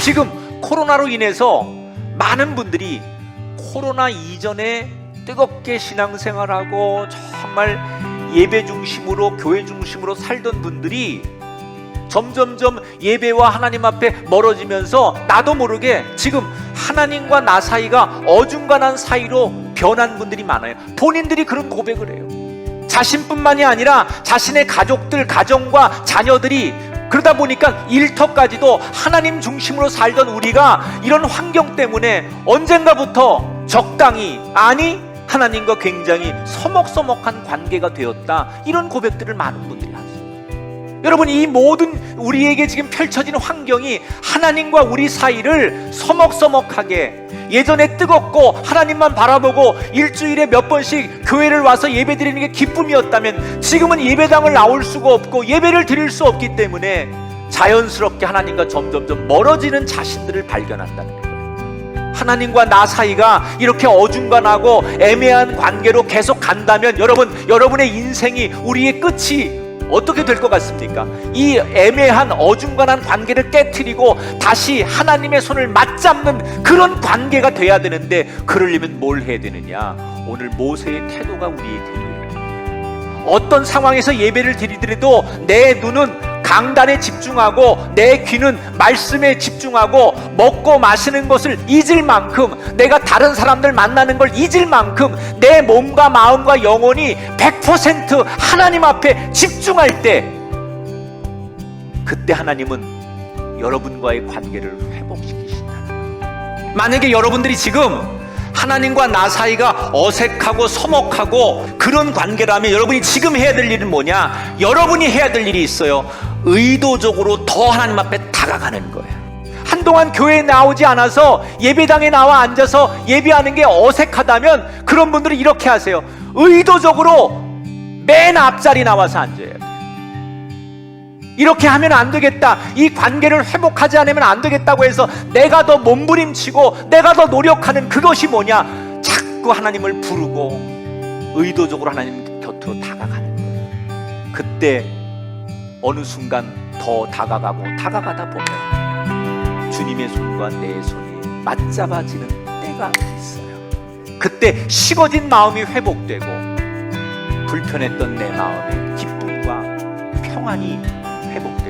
지금 코로나로 인해서 많은 분들이 코로나 이전에 뜨겁게 신앙생활하고 정말 예배 중심으로 교회 중심으로 살던 분들이 점점점 예배와 하나님 앞에 멀어지면서 나도 모르게 지금 하나님과 나 사이가 어중간한 사이로 변한 분들이 많아요. 본인들이 그런 고백을 해요. 자신뿐만이 아니라 자신의 가족들, 가정과 자녀들이 그러다 보니까 일터까지도 하나님 중심으로 살던 우리가 이런 환경 때문에 언젠가부터 적당히 아니 하나님과 굉장히 서먹서먹한 관계가 되었다. 이런 고백들을 많은 분들이. 여러분 이 모든 우리에게 지금 펼쳐지는 환경이 하나님과 우리 사이를 서먹서먹하게 예전에 뜨겁고 하나님만 바라보고 일주일에 몇 번씩 교회를 와서 예배 드리는 게 기쁨이었다면 지금은 예배당을 나올 수가 없고 예배를 드릴 수 없기 때문에 자연스럽게 하나님과 점점점 멀어지는 자신들을 발견한다는 거예요. 하나님과 나 사이가 이렇게 어중간하고 애매한 관계로 계속 간다면 여러분 여러분의 인생이 우리의 끝이 어떻게 될 것 같습니까? 이 애매한 어중간한 관계를 깨뜨리고 다시 하나님의 손을 맞잡는 그런 관계가 돼야 되는데 그러려면 뭘 해야 되느냐? 오늘 모세의 태도가 우리에게 필요해요. 어떤 상황에서 예배를 드리더라도 내 눈은 강단에 집중하고 내 귀는 말씀에 집중하고 먹고 마시는 것을 잊을 만큼 내가 다른 사람들 만나는 걸 잊을 만큼 내 몸과 마음과 영혼이 100% 하나님 앞에 집중할 때 그때 하나님은 여러분과의 관계를 회복시키신다. 만약에 여러분들이 지금 하나님과 나 사이가 어색하고 서먹하고 그런 관계라면 여러분이 지금 해야 될 일은 뭐냐? 여러분이 해야 될 일이 있어요. 의도적으로 더 하나님 앞에 다가가는 거예요. 한동안 교회에 나오지 않아서 예배당에 나와 앉아서 예배하는 게 어색하다면 그런 분들은 이렇게 하세요. 의도적으로 맨 앞자리 나와서 앉아야 돼요. 이렇게 하면 안 되겠다. 이 관계를 회복하지 않으면 안 되겠다고 해서 내가 더 몸부림치고 내가 더 노력하는 그것이 뭐냐? 자꾸 하나님을 부르고 의도적으로 하나님 곁으로 다가가는 거예요. 그때 어느 순간 더 다가가고 다가가다 보면 주님의 손과 내 손이 맞잡아지는 때가 있어요. 그때 식어진 마음이 회복되고 불편했던 내 마음의 기쁨과 평안이 회복되고